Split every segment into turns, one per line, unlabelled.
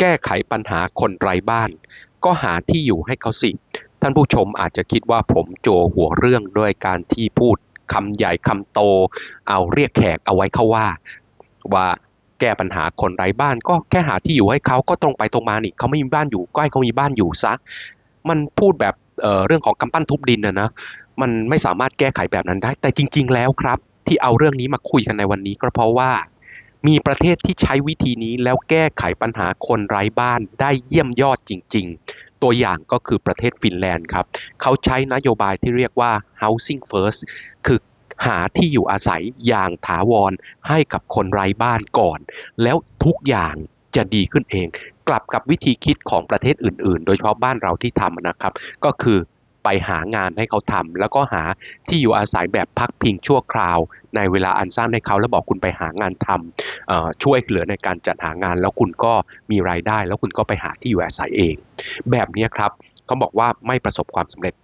แก้ไขปัญหาคนไร้บ้าน ก็หาที่อยู่ให้เขาสิ ท่านผู้ชมอาจจะคิดว่าผมโจหัวเรื่องด้วยการที่พูดคำใหญ่คำโต เอาเรียกแขกเอาไว้เข้าว่า ว่าแก้ปัญหาคนไร้บ้าน ก็แค่หาที่อยู่ให้เขาก็ตรงไปตรงมานี่เขาไม่มีบ้านอยู่ก็ให้เขามีบ้านอยู่ซะมันพูดแบบเอ่อเรื่องของกำปั้นทุบดินนะนะมันไม่สามารถแก้ไขแบบนั้นได้ แต่จริง ๆ แล้วครับ ที่เอาเรื่องนี้มาคุยกันในวันนี้ก็เพราะว่า มีประเทศที่ใช้วิธีนี้แล้วแก้ไขปัญหาคนไร้บ้านได้เยี่ยมยอดจริง ๆ ตัวอย่างก็คือประเทศฟินแลนด์ครับ เขาใช้นโยบายที่เรียกว่า housing first คือหาที่อยู่อาศัยอย่างถาวรให้กับคนไร้บ้านก่อน แล้วทุกอย่างจะดีขึ้นเอง กลับกับวิธีคิดของประเทศอื่น ๆ โดยเฉพาะบ้านเราที่ทำนะครับ ก็คือ ไปหางานให้เขาทำแล้วก็หาที่อยู่อาศัยแบบพักพิงชั่วคราว ในเวลาอันสั้นให้เขาแล้วบอกคุณไปหางานทำช่วยเหลือในการจัดหางาน แล้วคุณก็มีรายได้ แล้วคุณก็ไปหาที่อยู่อาศัยเอง แบบนี้ครับเขาบอกว่าไม่ประสบความสำเร็จ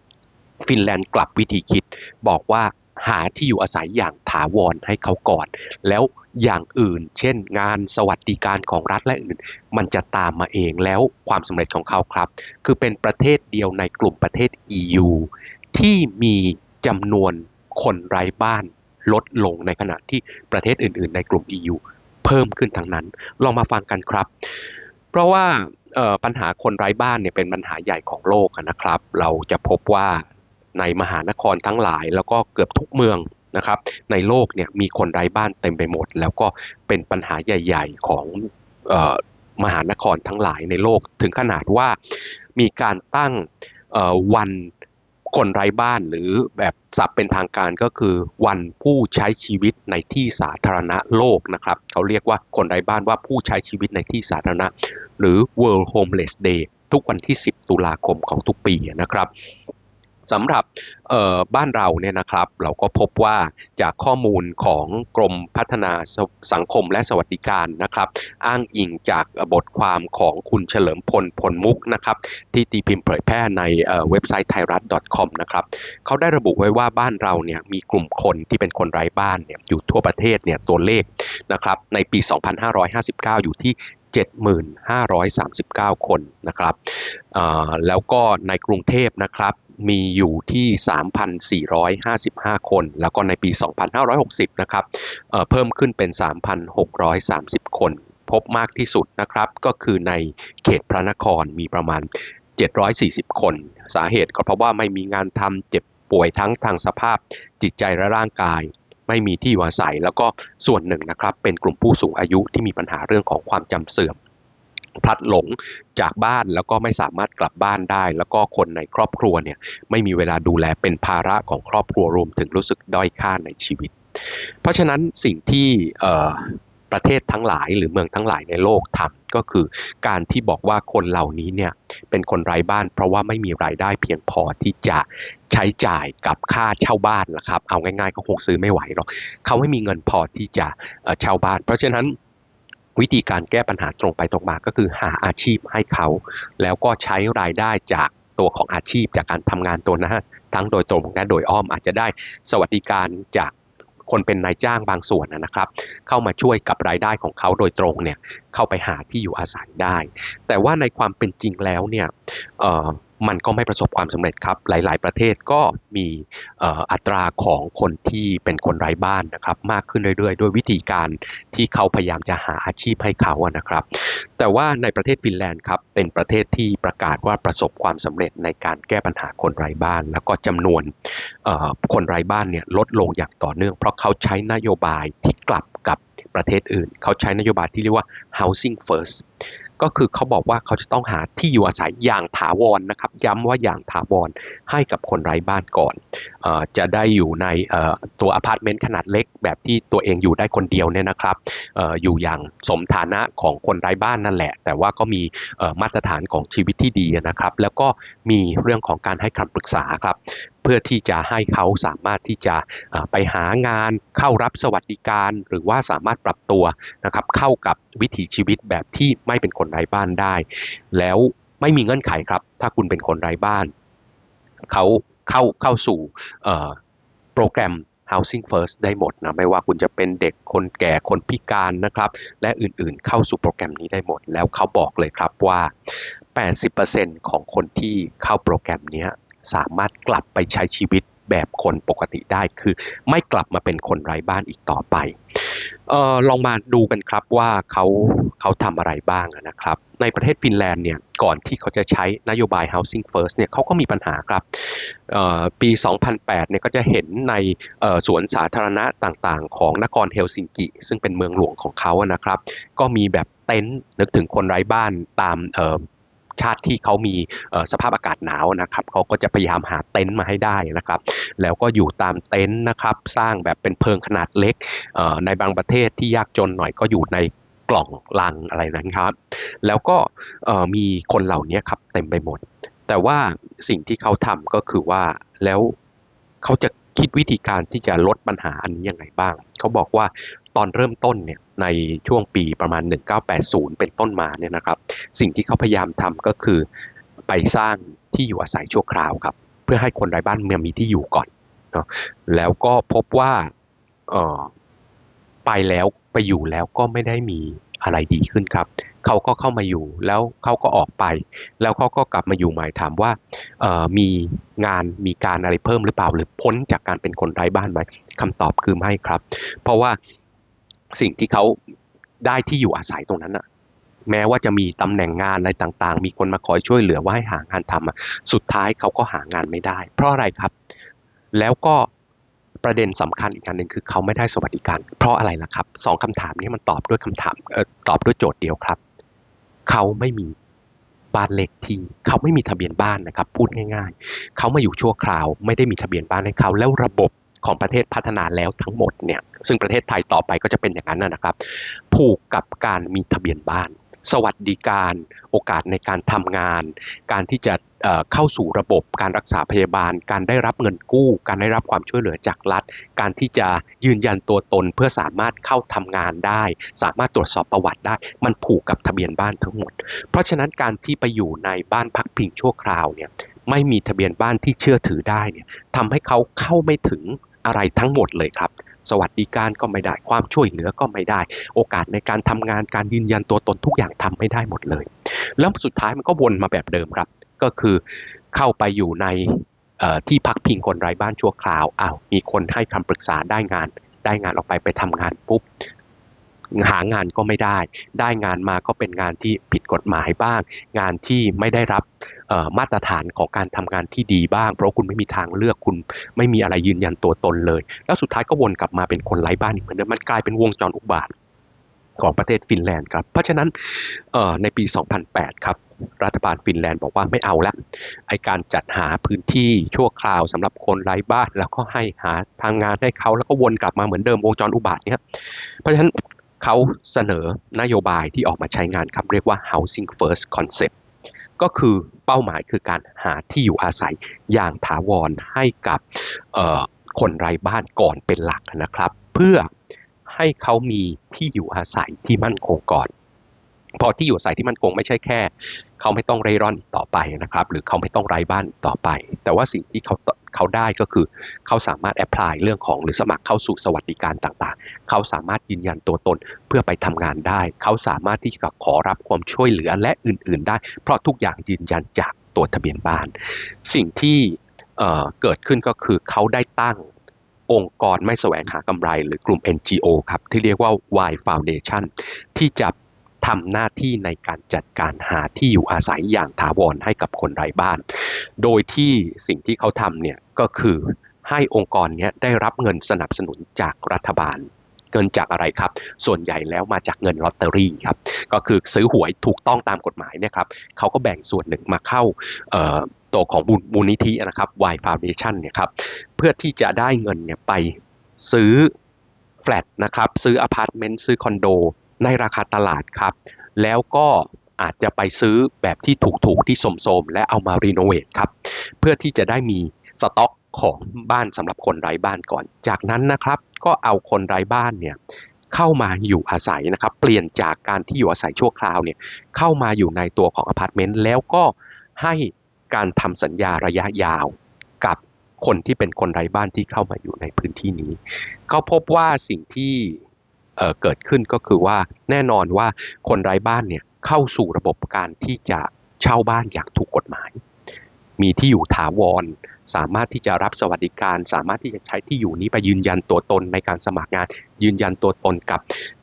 ฟินแลนด์กลับวิธีคิดบอกว่า หาที่อยู่อาศัยอย่างถาวรให้เขาก่อน แล้วอย่างอื่น เช่น งานสวัสดิการของรัฐและอื่น มันจะตามมาเองแล้วความสำเร็จของเขาครับ คือเป็นประเทศเดียวในกลุ่มประเทศ EU ที่มีจำนวนคนไร้บ้านลดลงในขณะที่ประเทศอื่น ๆ ในกลุ่ม EU เพิ่มขึ้นทั้งนั้น ลองมาฟังกันครับ เพราะว่าปัญหาคนไร้บ้านเนี่ยเป็นปัญหาใหญ่ของโลกนะครับ เราจะพบว่า ในมหานครทั้งหลาย แล้วก็เกือบทุกเมืองนะครับในโลกเนี่ยมีคนไร้บ้านเต็มไปหมด แล้วก็เป็นปัญหาใหญ่ ๆ ของออมหานครทั้งหลายในโลก ถึงขนาดว่ามีการตั้งวันคนไร้บ้านหรือแบบศัพท์เป็นทางการก็คือวันผู้ใช้ชีวิตในที่สาธารณะโลกนะครับเขาเรียกว่าคนไร้บ้านว่าผู้ใช้ชีวิตในที่สาธารณะ หรือ World Homeless Day ทุกวันที่ 10 ตุลาคมของทุกปีนะครับ สำหรับบ้านเราเนี่ยนะครับ เราก็พบว่าจากข้อมูลของกรมพัฒนาสสังคมและสวัสดิการนะครับ อ้างอิงจากบทความของคุณเฉลิมพลพลมุกนะครับที่ตีพิมพ์เผยแพร่ในเเว็บไซต์ไทยรัฐ .com นะครับเขาได้ระบุไว้ว่าบ้านเราเนี่ยมีกลุ่มคนที่เป็นคนไร้บ้านเนี่ยอยู่ทั่วประเทศเนี่ยตัวเลขนะครับในปี 2559 อยู่ที่7539 คนนะครับแล้วก็ในกรุงเทพนะครับ มีอยู่ที่ 3,455 คน แล้วก็ในปี 2560 นะครับเอ่อเพิ่มขึ้นเป็น 3,630 คน พบมากที่สุดนะครับก็คือในเขตพระนครมีประมาณ 740 คน สาเหตุก็เพราะว่าไม่มีงานทำเจ็บป่วยทั้งทางสภาพจิตใจและร่างกายไม่มีที่อยู่อาศัย แล้วก็ส่วนหนึ่งนะครับเป็นกลุ่มผู้สูงอายุที่มีปัญหาเรื่องของความจำเสื่อม พลัดหลงจากบ้านแล้วก็ไม่สามารถกลับบ้านได้ แล้วก็คนในครอบครัวเนี่ยไม่มีเวลาดูแลเป็นภาระของครอบครัวรวมถึงรู้สึกด้อยค่าในชีวิต เพราะฉะนั้นสิ่งที่ประเทศทั้งหลายหรือเมืองทั้งหลายในโลกทำก็คือการที่บอกว่าคนเหล่านี้เนี่ยเป็นคนไร้บ้าน เพราะว่าไม่มีรายได้เพียงพอที่จะใช้จ่ายกับค่าเช่าบ้านละครับเอาง่ายๆก็คงซื้อไม่ไหวหรอกเขาไม่มีเงินพอที่จะเช่าบ้าน เพราะฉะนั้น วิธีการแก้ปัญหาตรงไปตรงมาก็คือหาอาชีพให้เขา แล้วก็ใช้รายได้จากตัวของอาชีพจากการทำงานตัวนะฮะทั้งโดยตรงและโดยอ้อมอาจจะได้สวัสดิการจากคนเป็นนายจ้างบางส่วนนะครับ เข้ามาช่วยกับรายได้ของเขาโดยตรงเนี่ย เข้าไปหาที่อยู่อาศัยได้ แต่ว่าในความเป็นจริงแล้วเนี่ยมันก็ไม่ประสบความสำเร็จครับ หลาย ๆ ประเทศก็มีอ,อัตราของคนที่เป็นคนไร้บ้านนะครับ มากขึ้นเรื่อย ๆ ด้วยวิธีการที่เขาพยายามจะหาอาชีพให้เขาอะนะครับ แต่ว่าในประเทศฟินแลนด์ครับ เป็นประเทศที่ประกาศว่าประสบความสำเร็จในการแก้ปัญหาคนไร้บ้าน แล้วก็จำนวนคนไร้บ้านเนี่ยลดลงอย่างต่อเนื่อง เพราะเขาใช้นโยบายที่กลับกับ ประเทศอื่น เขาใช้นโยบายที่เรียกว่า housing first ก็คือเขาบอกว่าเขาจะต้องหาที่อยู่อาศัยอย่างถาวรนะครับ ย้ำว่าอย่างถาวรให้กับคนไร้บ้านก่อนออจะได้อยู่ในตัวอพาร์ตเมนต์ขนาดเล็ก แบบที่ตัวเองอยู่ได้คนเดียวเนี่ยนะครับออยู่อย่างสมฐานะของคนไร้บ้านนั่นแหละ แต่ว่าก็มีมาตรฐานของชีวิตที่ดีนะครับ แล้วก็มีเรื่องของการให้คำปรึกษาครับ เพื่อที่จะให้เขาสามารถที่จะไปหางานเข้ารับสวัสดิการ หรือว่าสามารถปรับตัวนะครับเข้ากับวิถีชีวิตแบบที่ไม่เป็นคนไร้บ้านได้ แล้วไม่มีเงื่อนไขครับ ถ้าคุณเป็นคนไร้บ้าน เขาเข้าเข้าสู่โปรแกรม Housing First ได้หมดนะไม่ว่าคุณจะเป็นเด็กคนแก่คนพิการนะครับ และอื่นๆ เข้าสู่โปรแกรมนี้ได้หมด แล้วเขาบอกเลยครับว่า 80%ของคนที่เข้าโปรแกรมนี้ สามารถกลับไปใช้ชีวิตแบบคนปกติได้คือ ไม่กลับมาเป็นคนไร้บ้านอีกต่อไปเออลองมาดูกันครับว่าเขาเขาทำอะไรบ้างนะครับ ในประเทศฟินแลนด์เนี่ยก่อนที่เขาจะใช้นโยบาย Housing First เนี่ยเขาก็มีปัญหาครับปี 2008 เนี่ยก็จะเห็นในสวนสาธารณะต่างๆ ของนครเฮลซิงกิ ซึ่งเป็นเมืองหลวงของเขานะครับ ก็มีแบบเต็นท์นึกถึงคนไร้บ้านตาม ชาติที่เขามีสภาพอากาศหนาวนะครับเขาก็จะพยายามหาเต็นท์มาให้ได้นะครับ แล้วก็อยู่ตามเต็นท์นะครับสร้างแบบเป็นเพิงขนาดเล็กในบางประเทศที่ยากจนหน่อยก็อยู่ในกล่องลังอะไรนะครับ แล้วก็มีคนเหล่านี้ครับเต็มไปหมด แต่ว่าสิ่งที่เขาทำก็คือว่าแล้วเขาจะคิดวิธีการที่จะลดปัญหาอันนี้ยังไงบ้าง เขาบอกว่า ตอนเริ่มต้นเนี่ยในช่วงปีประมาณ 1980 เป็นต้นมาเนี่ยนะครับ สิ่งที่เขาพยายามทำก็คือไปสร้างที่อยู่อาศัยชั่วคราวครับ เพื่อให้คนไร้บ้านเมืองมีที่อยู่ก่อนเนาะแล้วก็พบว่าเออไปแล้วไปอยู่แล้วก็ไม่ได้มีอะไรดีขึ้นครับเขาก็เข้ามาอยู่แล้วเขาก็ออกไป แล้วเขาก็กลับมาอยู่ใหม่ถามว่ามีงานมีการอะไรเพิ่มหรือเปล่า หรือพ้นจากการเป็นคนไร้บ้านไหมคำตอบคือไม่ครับ เพราะว่า สิ่งที่เขาได้ที่อยู่อาศัยตรงนั้นอะแม้ว่าจะมีตำแหน่งงานอะไรต่างๆ มีคนมาคอยช่วยเหลือว่าให้หางานทำอะสุดท้ายเขาก็หางานไม่ได้ เพราะอะไรครับ แล้วก็ประเด็นสำคัญอีกอันหนึ่งคือเขาไม่ได้สวัสดิการ เพราะอะไรล่ะครับสองคำถามนี้มันตอบด้วยคำถามออตอบด้วยโจทย์เดียวครับ เขาไม่มีบ้านเลขที่เขาไม่มีทะเบียนบ้านนะครับ พูดง่าย ๆ เขามาอยู่ชั่วคราว ไม่ได้มีทะเบียนบ้านให้เขาแล้วระบบ ของประเทศพัฒนาแล้วทั้งหมดเนี่ยซึ่งประเทศไทยต่อไปก็จะเป็นอย่างนั้นนะครับ ผูกกับการมีทะเบียนบ้าน สวัสดิการ โอกาสในการทำงาน การที่จะเข้าสู่ระบบการรักษาพยาบาล การได้รับเงินกู้ การได้รับความช่วยเหลือจากรัฐ การที่จะยืนยันตัวตนเพื่อสามารถเข้าทำงานได้ สามารถตรวจสอบประวัติได้ มันผูกกับทะเบียนบ้านทั้งหมด เพราะฉะนั้นการที่ไปอยู่ในบ้านพักพิงชั่วคราวเนี่ยไม่มีทะเบียนบ้านที่เชื่อถือได้เนี่ยทำให้เขาเข้าไม่ถึง อะไรทั้งหมดเลยครับ สวัสดิการก็ไม่ได้ ความช่วยเหลือก็ไม่ได้ โอกาสในการทำงานการยืนยันตัวตนทุกอย่างทำไม่ได้หมดเลย แล้วสุดท้ายมันก็วนมาแบบเดิมครับ ก็คือเข้าไปอยู่ในที่พักพิงคนไร้บ้านชั่วคราวอ้าวมีคนให้คำปรึกษาได้งาน ได้งานออกไปไปทำงานปุ๊บ หางานก็ไม่ได้ ได้งานมาก็เป็นงานที่ผิดกฎหมายบ้าง งานที่ไม่ได้รับมาตรฐานของการทำงานที่ดีบ้าง เพราะคุณไม่มีทางเลือกคุณไม่มีอะไรยืนยันตัวตนเลย แล้วสุดท้ายก็วนกลับมาเป็นคนไร้บ้านอีกเหมือนเดิมมันกลายเป็นวงจรอุบาทของประเทศฟินแลนด์ครับ เพราะฉะนั้นในปี 2008 ครับรัฐบาลฟินแลนด์บอกว่าไม่เอาละไอการจัดหาพื้นที่ชั่วคราวสำหรับคนไร้บ้าน แล้วก็ให้หาทางงานให้เขาแล้วก็วนกลับมาเหมือนเดิมวงจรอุบาทเนี่ยเพราะฉะนั้น เขาเสนอนโยบายที่ออกมาใช้งานครับเรียกว่า housing first concept ก็คือเป้าหมายคือการหาที่อยู่อาศัยอย่างถาวรให้กับคนไร้บ้านก่อนเป็นหลักนะครับ เพื่อให้เขามีที่อยู่อาศัยที่มั่นคงก่อน พอที่อยู่อาศัยที่มันคงไม่ใช่แค่ เขาไม่ต้องเร่ร่อนต่อไปนะครับ หรือเขาไม่ต้องไร้บ้านต่อไป แต่ว่าสิ่งที่เขาเขาได้ก็คือ เขาสามารถแอพพลายเรื่องของหรือสมัครเข้าสู่สวัสดิการต่างๆ เขาสามารถยืนยันตัวตนเพื่อไปทำงานได้ เขาสามารถที่จะขอรับความช่วยเหลือและอื่น ๆ ได้ เพราะทุกอย่างยืนยันจากตัวทะเบียนบ้าน สิ่งที่เกิดขึ้นก็คือเขาได้ตั้งองค์กรไม่แสวงหากำไรหรือกลุ่ม NGO ครับ ที่เรียกว่า Y Foundation ที่จะ ทำหน้าที่ในการจัดการหาที่อยู่อาศัยอย่างถาวรให้กับคนไร้บ้าน โดยที่สิ่งที่เขาทำเนี่ยก็คือให้องค์กรนี้ได้รับเงินสนับสนุนจากรัฐบาล เงินจากอะไรครับ ส่วนใหญ่แล้วมาจากเงินลอตเตอรี่ครับ ก็คือซื้อหวยถูกต้องตามกฎหมายเนี่ยครับเขาก็แบ่งส่วนหนึ่งมาเข้าตัวของมูลนิธินะครับ Y Foundation เนี่ยครับ เพื่อที่จะได้เงินเนี่ยไปซื้อแฟลตนะครับ ซื้ออพาร์ตเมนต์ซื้อคอนโด ในราคาตลาดครับ แล้วก็อาจจะไปซื้อแบบที่ถูกๆที่สมๆและเอามารีโนเวทครับ เพื่อที่จะได้มีสต็อกของบ้านสำหรับคนไร้บ้านก่อน จากนั้นนะครับก็เอาคนไร้บ้านเนี่ยเข้ามาอยู่อาศัยนะครับ เปลี่ยนจากการที่อยู่อาศัยชั่วคราวเนี่ยเข้ามาอยู่ในตัวของอพาร์ตเมนต์แล้วก็ให้การทำสัญญาระยะยาวกับคนที่เป็นคนไร้บ้านที่เข้ามาอยู่ในพื้นที่นี้ ก็พบว่าสิ่งที่ เเกิดขึ้นก็คือว่าแน่นอนว่าคนไร้บ้านเนี่ยเข้าสู่ระบบการที่จะเช่าบ้านอย่างถูกกฎหมาย มีที่อยู่ถาวร สามารถที่จะรับสวัสดิการ สามารถที่จะใช้ที่อยู่นี้ไปยืนยันตัวตนในการสมัครงาน ยืนยันตัวตนกับ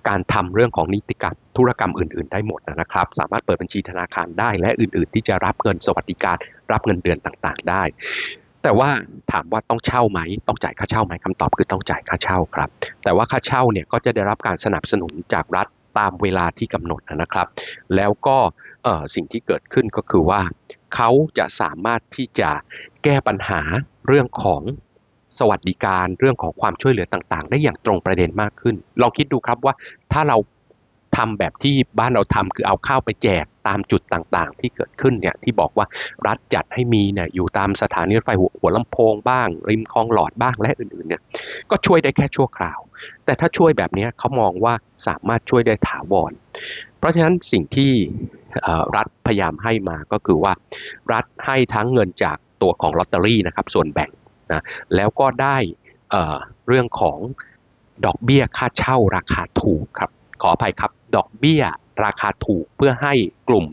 การทำเรื่องของนิติกรรมธุรกรรมอื่น ๆ ได้หมดนะครับ สามารถเปิดบัญชีธนาคารได้และอื่น ๆ ที่จะรับเงินสวัสดิการ รับเงินเดือนต่าง ๆ ได้ แต่ว่าถามว่าต้องเช่าไหมต้องจ่ายค่าเช่าไหมคำตอบคือต้องจ่ายค่าเช่าครับ แต่ว่าค่าเช่าเนี่ยก็จะได้รับการสนับสนุนจากรัฐตามเวลาที่กำหนดนะครับ แล้วก็สิ่งที่เกิดขึ้นก็คือว่าเขาจะสามารถที่จะแก้ปัญหาเรื่องของสวัสดิการเรื่องของความช่วยเหลือต่างๆ ได้อย่างตรงประเด็นมากขึ้นลองคิดดูครับว่าถ้าเรา ทำแบบที่บ้านเราทำคือเอาข้าวไปแจกตามจุดต่างๆ ที่เกิดขึ้นเนี่ยที่บอกว่ารัฐจัดให้มีเนี่ยอยู่ตามสถานีรถไฟหัวหัวลำโพงบ้าง ริมคลองหลอดบ้างและอื่นๆเนี่ยก็ช่วยได้แค่ชั่วคราว แต่ถ้าช่วยแบบนี้เขามองว่าสามารถช่วยได้ถาวร เพราะฉะนั้นสิ่งที่รัฐพยายามให้มาก็คือว่า รัฐให้ทั้งเงินจากตัวของลอตเตอรี่นะครับส่วนแบ่งนะแล้วก็ได้เเรื่องของดอกเบี้ยค่าเช่าราคาถูกครับ ขออภัยครับ ดอกเบี้ย ราคาถูกเพื่อให้กลุ่ม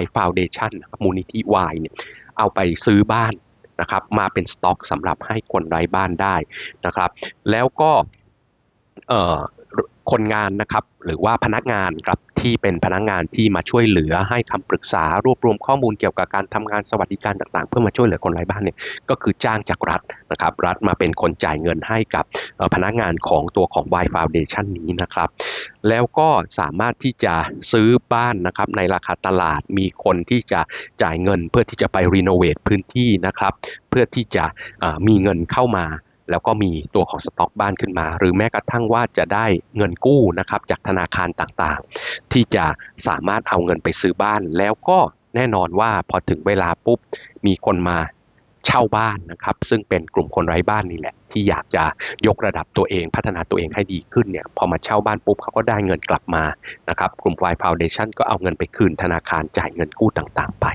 Y Foundation นมูลนิธิ Y เนี่ยเอาไปซื้อบ้านนะครับมาเป็นสต็อกสำหรับให้คนไร้บ้านได้นะครับ แล้วก็คนงานนะครับหรือว่าพนักงานครับ ที่เป็นพนักงานที่มาช่วยเหลือให้คำปรึกษารวบรวมข้อมูลเกี่ยวกับการทำงานสวัสดิการต่าง ๆ เพื่อมาช่วยเหลือคนไร้บ้านเนี่ยก็คือจ้างจากรัฐนะครับรัฐมาเป็นคนจ่ายเงินให้กับพนักงานของตัวของ Y Foundation นี้นะครับ แล้วก็สามารถที่จะซื้อบ้านนะครับในราคาตลาดมีคนที่จะจ่ายเงินเพื่อที่จะไปรีโนเวทพื้นที่นะครับ เพื่อที่จะมีเงินเข้ามา แล้วก็มีตัวของสต็อกบ้านขึ้นมา หรือแม้กระทั่งว่าจะได้เงินกู้นะครับจากธนาคารต่างๆ ที่จะสามารถเอาเงินไปซื้อบ้าน แล้วก็แน่นอนว่าพอถึงเวลาปุ๊บมีคนมาเช่าบ้านนะครับ ซึ่งเป็นกลุ่มคนไร้บ้านนี่แหละ ที่อยากจะยกระดับตัวเองพัฒนาตัวเองให้ดีขึ้นเนี่ยพอมาเช่าบ้านปุ๊บเขาก็ได้เงินกลับมานะครับ กลุ่ม Y Foundation ก็เอาเงินไปคืนธนาคารจ่ายเงินกู้ต่างๆ ไป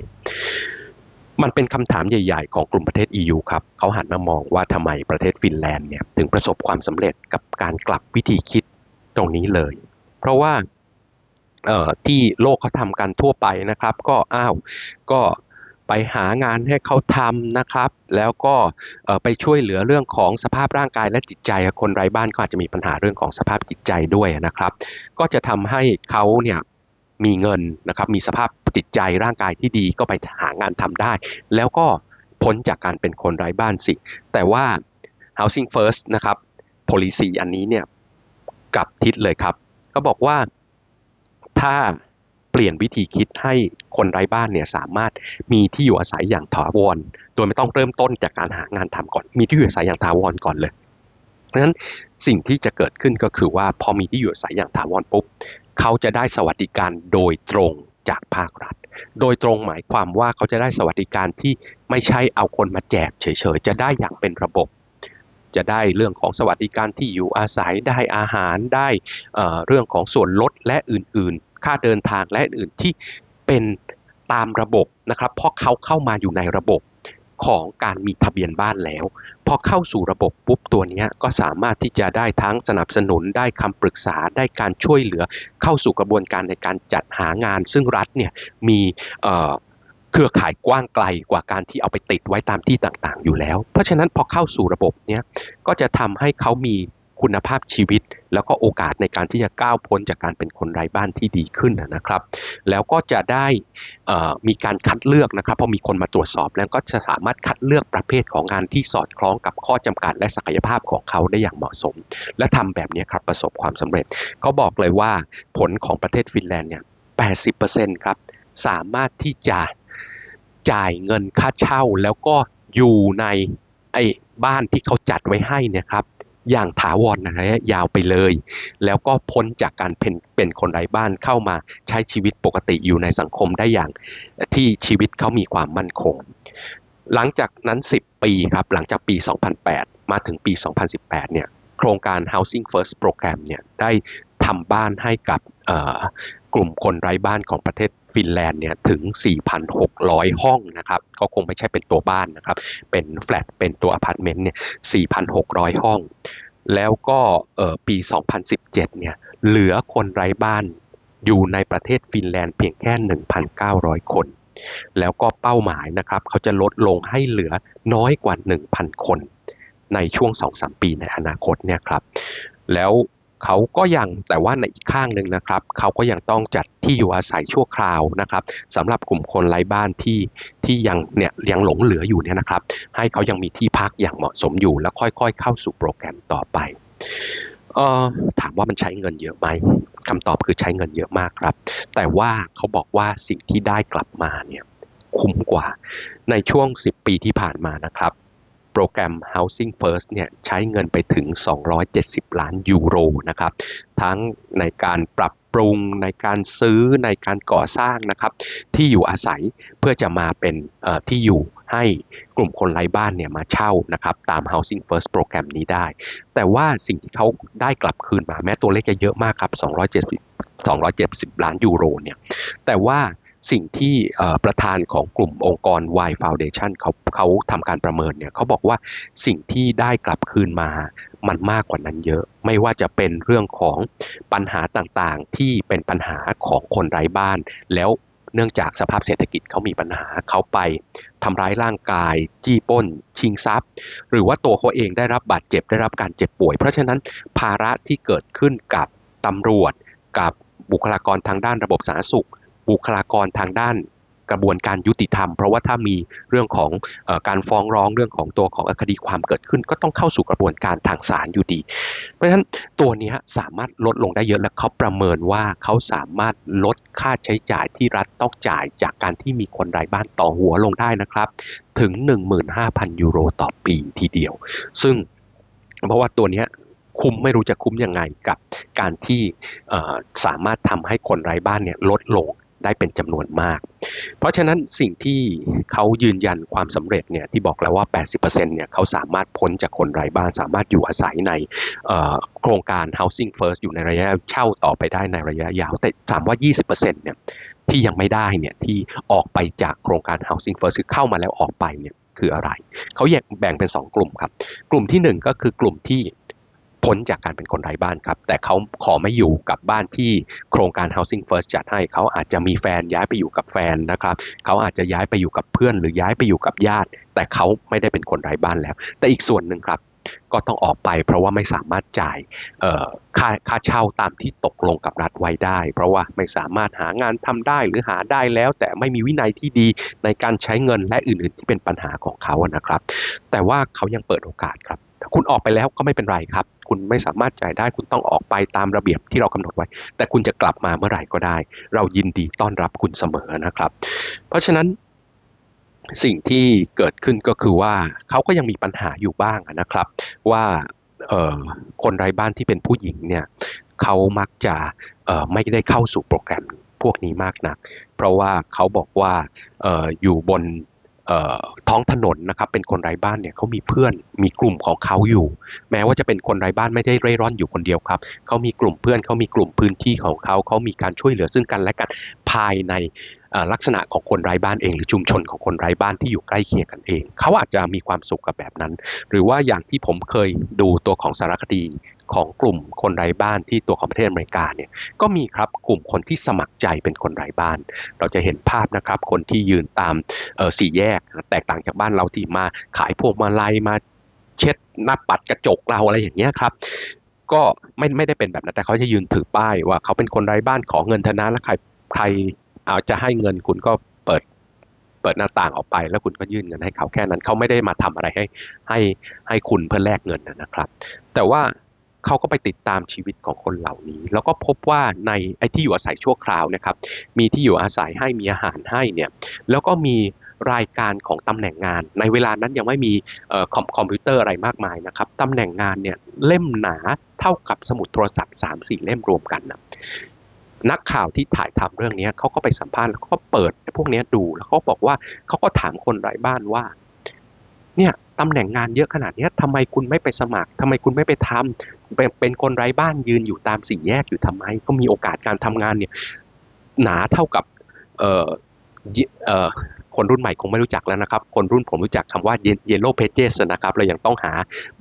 มันเป็นคำถามใหญ่ๆ ของกลุ่มประเทศ EU ครับเขาหันมามองว่าทำไมประเทศฟินแลนด์เนี่ยถึงประสบความสำเร็จกับการกลับวิธีคิดตรงนี้เลย เพราะว่าเออที่โลกเขาทำกันทั่วไปนะครับ ก็อ้าวก็ไปหางานให้เขาทำนะครับ แล้วก็ไปช่วยเหลือเรื่องของสภาพร่างกายและจิตใจ คนไร้บ้านก็อาจจะมีปัญหาเรื่องของสภาพจิตใจด้วยนะครับ ก็จะทำให้เขาเนี่ย มีเงินนะครับมีสภาพจิตใจร่างกายที่ดีก็ไปหางานทำได้ แล้วก็พ้นจากการเป็นคนไร้บ้านสิ แต่ว่า housing first นะครับ policy อันนี้เนี่ยกลับทิศเลยครับเขาบอกว่าถ้าเปลี่ยนวิธีคิดให้คนไร้บ้านเนี่ยสามารถมีที่อยู่อาศัยอย่างถาวร โดยไม่ต้องเริ่มต้นจากการหางานทำก่อน มีที่อยู่อาศัยอย่างถาวรก่อนเลย เพราะฉะนั้นสิ่งที่จะเกิดขึ้นก็คือว่าพอมีที่อยู่อาศัยอย่างถาวรปุ๊บ เขาจะได้สวัสดิการโดยตรงจากภาครัฐ โดยตรงหมายความว่าเขาจะได้สวัสดิการที่ไม่ใช่เอาคนมาแจกเฉยๆ จะได้อย่างเป็นระบบ จะได้เรื่องของสวัสดิการที่อยู่อาศัยได้อาหารได้เเรื่องของส่วนลดและอื่นๆ ค่าเดินทางและอื่นๆที่เป็นตามระบบนะครับ เพราะเขาเข้ามาอยู่ในระบบ ของการมีทะเบียนบ้านแล้ว พอเข้าสู่ระบบปุ๊บตัวนี้ก็สามารถที่จะได้ทั้งสนับสนุนได้คำปรึกษาได้การช่วยเหลือ เข้าสู่กระบวนการในการจัดหางาน ซึ่งรัฐเนี่ยมีเอ่อเครือข่ายกว้างไกลกว่าการที่เอาไปติดไว้ตามที่ต่างๆ อยู่แล้ว เพราะฉะนั้นพอเข้าสู่ระบบเนี้ยก็จะทำให้เขามี คุณภาพชีวิต แล้วก็โอกาสในการที่จะก้าวพ้นจากการเป็นคนไร้บ้านที่ดีขึ้นนะครับ แล้วก็จะได้มีการคัดเลือกนะครับพอมีคนมาตรวจสอบ แล้วก็จะสามารถคัดเลือกประเภทของงานที่สอดคล้องกับข้อจำกัด และศักยภาพของเขาได้อย่างเหมาะสม และทำแบบนี้ครับประสบความสำเร็จเขาบอกเลยว่าผลของประเทศฟินแลนด์เนี่ย80%ครับสามารถที่จะจ่ายเงินค่าเช่าแล้วก็อยู่ในไอ้บ้านที่เขาจัดไว้ให้เนี่ยครับ อย่างถาวรนะระยะยาวไปเลย แล้วก็พ้นจากการเป็นเป็นคนไร้บ้านเข้ามาใช้ชีวิตปกติอยู่ในสังคมได้อย่างที่ชีวิตเขามีความมั่นคง หลังจากนั้น 10 ปีครับหลังจากปี 2008 มาถึงปี 2018 เนี่ยโครงการ Housing First Program เนี่ยได้ทำบ้านให้กับ กลุ่มคนไร้บ้านของประเทศฟินแลนด์เนี่ยถึง 4,600 ห้องนะครับ ก็คงไม่ใช่เป็นตัวบ้านนะครับ เป็นแฟลต เป็นตัวอพาร์ตเมนต์เนี่ย 4,600 ห้อง แล้วก็ปี 2017 เนี่ย เหลือคนไร้บ้านอยู่ในประเทศฟินแลนด์เพียงแค่ 1,900 คน แล้วก็เป้าหมายนะครับ เขาจะลดลงให้เหลือน้อยกว่า 1,000 คน ในช่วง 2-3 ปีในอนาคตเนี่ยครับ แล้ว เขาก็ยังแต่ว่าในอีกข้างหนึ่งนะครับ เขาก็ยังต้องจัดที่อยู่อาศัยชั่วคราวนะครับสำหรับกลุ่มคนไร้บ้านที่ที่ยังเนี่ยยังหลงเหลืออยู่เนี่ยนะครับ ให้เขายังมีที่พักอย่างเหมาะสมอยู่ แล้วค่อยๆ เข้าสู่โปรแกรมต่อไปเออถามว่ามันใช้เงินเยอะไหมคำตอบคือใช้เงินเยอะมากครับ แต่ว่าเขาบอกว่าสิ่งที่ได้กลับมาเนี่ยคุ้มกว่าในช่วง 10 ปีที่ผ่านมานะครับ โปรแกรม Housing First เนี่ยใช้เงินไปถึง 270 ล้านยูโรนะครับ ทั้งในการปรับปรุงในการซื้อในการก่อสร้างนะครับ ที่อยู่อาศัยเพื่อจะมาเป็นที่อยู่ให้กลุ่มคนไร้บ้านเนี่ยมาเช่านะครับ ตาม Housing First โปรแกรมนี้ได้ แต่ว่าสิ่งที่เขาได้กลับคืนมาแม้ตัวเลขจะเยอะมากครับ 270 270 ล้านยูโรเนี่ย แต่ว่า สิ่งที่ประธานของกลุ่มองค์กร Y Foundation เขาเขาทำการประเมินเนี่ยเขาบอกว่าสิ่งที่ได้กลับคืนมา มันมากกว่านั้นเยอะ ไม่ว่าจะเป็นเรื่องของปัญหาต่างๆ ที่เป็นปัญหาของคนไร้บ้าน แล้วเนื่องจากสภาพเศรษฐกิจเขามีปัญหาเขาไปทำร้ายร่างกาย จี้ป้น ชิงทรัพย์ หรือว่าตัวเขาเองได้รับบาดเจ็บได้รับการเจ็บป่วย เพราะฉะนั้นภาระที่เกิดขึ้นกับตำรวจกับบุคลากรทางด้านระบบสาธารณสุข บุคลากรทางด้านกระบวนการยุติธรรม เพราะว่าถ้ามีเรื่องของอการฟ้องร้องเรื่องของตัวของคดีความเกิดขึ้น ก็ต้องเข้าสู่กระบวนการทางศาลอยู่ดี เพราะฉะนั้นตัวนี้สามารถลดลงได้เยอะและเขาประเมินว่าเขาสามารถลดค่าใช้จ่ายที่รัฐต้องจ่ายจากการที่มีคนไร้บ้านต่อหัวลงได้นะครับ ถึง 15,000 ยูโรต่อปีทีเดียว ซึ่งเพราะว่าตัวนี้คุ้มไม่รู้จะคุ้มยังไงกับการที่สามารถทำให้คนไร้บ้านเนี่ยลดลง ได้เป็นจำนวนมาก เพราะฉะนั้นสิ่งที่เขายืนยันความสำเร็จเนี่ยที่บอกแล้วว่า 80%เนี่ยเขาสามารถพ้นจากคนไร้บ้าน สามารถอยู่อาศัยในโครงการ housing first อยู่ในระยะเช่าต่อไปได้ในระยะยาว แต่ถามว่า 20%เนี่ยที่ยังไม่ได้เนี่ยที่ออกไปจากโครงการ housing first คือเข้ามาแล้วออกไปเนี่ยคืออะไร เขาแยกแบ่งเป็น 2 กลุ่มครับ กลุ่มที่ 1 ก็คือกลุ่มที่ พ้นจากการเป็นคนไร้บ้านครับ แต่เขาขอไม่อยู่กับบ้านที่โครงการ housing first จัดให้เขาอาจจะมีแฟนย้ายไปอยู่กับแฟนนะครับเขาอาจจะย้ายไปอยู่กับเพื่อน หรือย้ายไปอยู่กับญาติ แต่เขาไม่ได้เป็นคนไร้บ้านแล้ว แต่อีกส่วนหนึ่งครับ ก็ต้องออกไปเพราะว่าไม่สามารถจ่ายค่าค่าเช่าตามที่ตกลงกับรัฐไว้ได้ เพราะว่าไม่สามารถหางานทำได้หรือหาได้แล้ว แต่ไม่มีวินัยที่ดีในการใช้เงินและอื่นๆ ที่เป็นปัญหาของเขานะครับ แต่ว่าเขายังเปิดโอกาสครับถ้าคุณออกไปแล้วก็ไม่เป็นไรครับ คุณไม่สามารถจ่ายได้ คุณต้องออกไปตามระเบียบที่เรากำหนดไว้ แต่คุณจะกลับมาเมื่อไหร่ก็ได้ เรายินดีต้อนรับคุณเสมอนะครับ เพราะฉะนั้นสิ่งที่เกิดขึ้นก็คือว่าเขาก็ยังมีปัญหาอยู่บ้างนะครับ ว่าคนไร้บ้านที่เป็นผู้หญิงเนี่ยเขามักจะไม่ได้เข้าสู่โปรแกรมพวกนี้มากนัก เพราะว่าเขาบอกว่าอออยู่บน ท้องถนนนะครับเป็นคนไร้บ้านเนี่ยเขามีเพื่อนมีกลุ่มของเขาอยู่ แม้ว่าจะเป็นคนไร้บ้านไม่ได้เร่ร่อนอยู่คนเดียวครับเขามีกลุ่มเพื่อนเขามีกลุ่มพื้นที่ของเขาเขามีการช่วยเหลือซึ่งกันและกันภายในลักษณะของคนไร้บ้านเอง หรือชุมชนของคนไร้บ้านที่อยู่ใกล้เคียงกันเอง เขาอาจจะมีความสุขกับแบบนั้น หรือว่าอย่างที่ผมเคยดูตัวของสารคดีของกลุ่มคนไร้บ้านที่ตัวของประเทศอเมริกาเนี่ยก็มีครับกลุ่มคนที่สมัครใจเป็นคนไร้บ้าน เราจะเห็นภาพนะครับคนที่ยืนตามสี่แยกแตกต่างจากบ้านเราที่มาขายพวงมาลัยมาเช็ดหน้าปัดกระจกเราอะไรอย่างเงี้ยครับก็ไม่ไม่ได้เป็นแบบนั้นแต่เขาจะยืนถือป้ายว่าเขาเป็นคนไร้บ้านขอเงินเธนะแล้วใครใคร เอาจะให้เงินคุณก็เปิดเปิดหน้าต่างออกไป แล้วคุณก็ยื่นเงินให้เขาแค่นั้น เขาไม่ได้มาทำอะไรให้ให้ให้คุณเพื่อแลกเงินนะครับ แต่ว่าเขาก็ไปติดตามชีวิตของคนเหล่านี้ แล้วก็พบว่าในไอ้ที่อยู่อาศัยชั่วคราวนะครับ มีที่อยู่อาศัยให้มีอาหารให้เนี่ยแล้วก็มีรายการของตำแหน่งงาน ในเวลานั้นยังไม่มีออคอมคอมพิวเตอร์อะไรมากมายนะครับตำแหน่งงานเนี่ยเล่มหนาเท่ากับสมุดโทรศัพท์3 4 เล่มรวมกันนะ นักข่าวที่ถ่ายทำเรื่องนี้เขาก็ไปสัมภาษณ์แล้วก็เปิดพวกนี้ดูแล้วเขาบอกว่าเขาก็ถามคนไร้บ้านว่า เนี่ยตำแหน่งงานเยอะขนาดนี้ทำไมคุณไม่ไปสมัครทำไมคุณไม่ไปทำเป็นเป็นคนไร้บ้านยืนอยู่ตามสี่แยกอยู่ทำไม ก็มีโอกาสการทำงานเนี่ยหนาเท่ากับเอ่อเอ่อ คนรุ่นใหม่คงไม่รู้จักแล้วนะครับ คนรุ่นผมรู้จักคำว่า Yellow Pages นะครับ เรายังต้องหา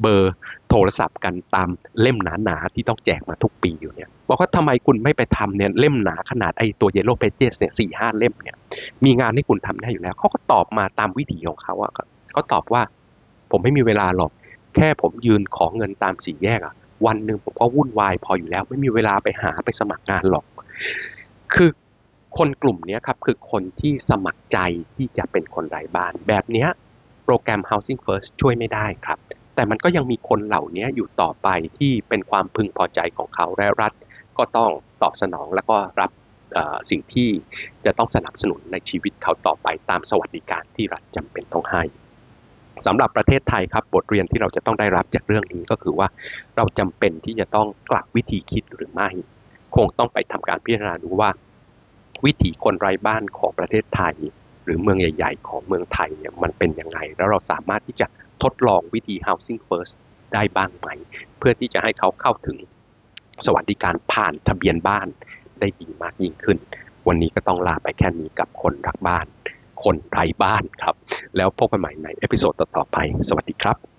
เบอร์โทรศัพท์กันตามเล่มหนาๆที่ต้องแจกมาทุกปีอยู่เนี่ยบอกว่าทำไมคุณไม่ไปทำเนี่ยเล่มหนาขนาดไอ้ตัว Yellow Pages เนี่ยสี่ห้าเล่มเนี่ยมีงานให้คุณทำได้อยู่แล้วเขาก็ตอบมาตามวิถีของเขาอะเขาตอบว่า ผมไม่มีเวลาหรอก แค่ผมยืนขอเงินตามสี่แยกอะวันหนึ่งผมก็วุ่นวายพออยู่แล้ว ไม่มีเวลาไปหาไปสมัครงานหรอก คือ คนกลุ่มนี้ครับคือคนที่สมัครใจที่จะเป็นคนไร้บ้าน แบบนี้โปรแกรม Housing First ช่วยไม่ได้ครับ แต่มันก็ยังมีคนเหล่านี้อยู่ต่อไปที่เป็นความพึงพอใจของเขาและรัฐ ก็ต้องตอบสนองแล้วก็รับสิ่งที่จะต้องสนับสนุนในชีวิตเขาต่อไปตามสวัสดิการที่รัฐจำเป็นต้องให้สำหรับประเทศไทยครับบทเรียนที่เราจะต้องได้รับจากเรื่องนี้ก็คือว่าเราจำเป็นที่จะต้องกลับวิธีคิดหรือไม่ คงต้องไปทำการพิจารณาดูว่า วิถีคนไร้บ้านของประเทศไทย หรือเมืองใหญ่ ๆ ของเมืองไทยเนี่ยมันเป็นยังไง แล้วเราสามารถที่จะทดลองวิธี housing first ได้บ้างไหม เพื่อที่จะให้เขาเข้าถึงสวัสดิการผ่านทะเบียนบ้านได้ดีมากยิ่งขึ้น วันนี้ก็ต้องลาไปแค่นี้กับคนรักบ้าน คนไร้บ้านครับ แล้วพบกันใหม่ในเอพิโซดต่อๆไป สวัสดีครับ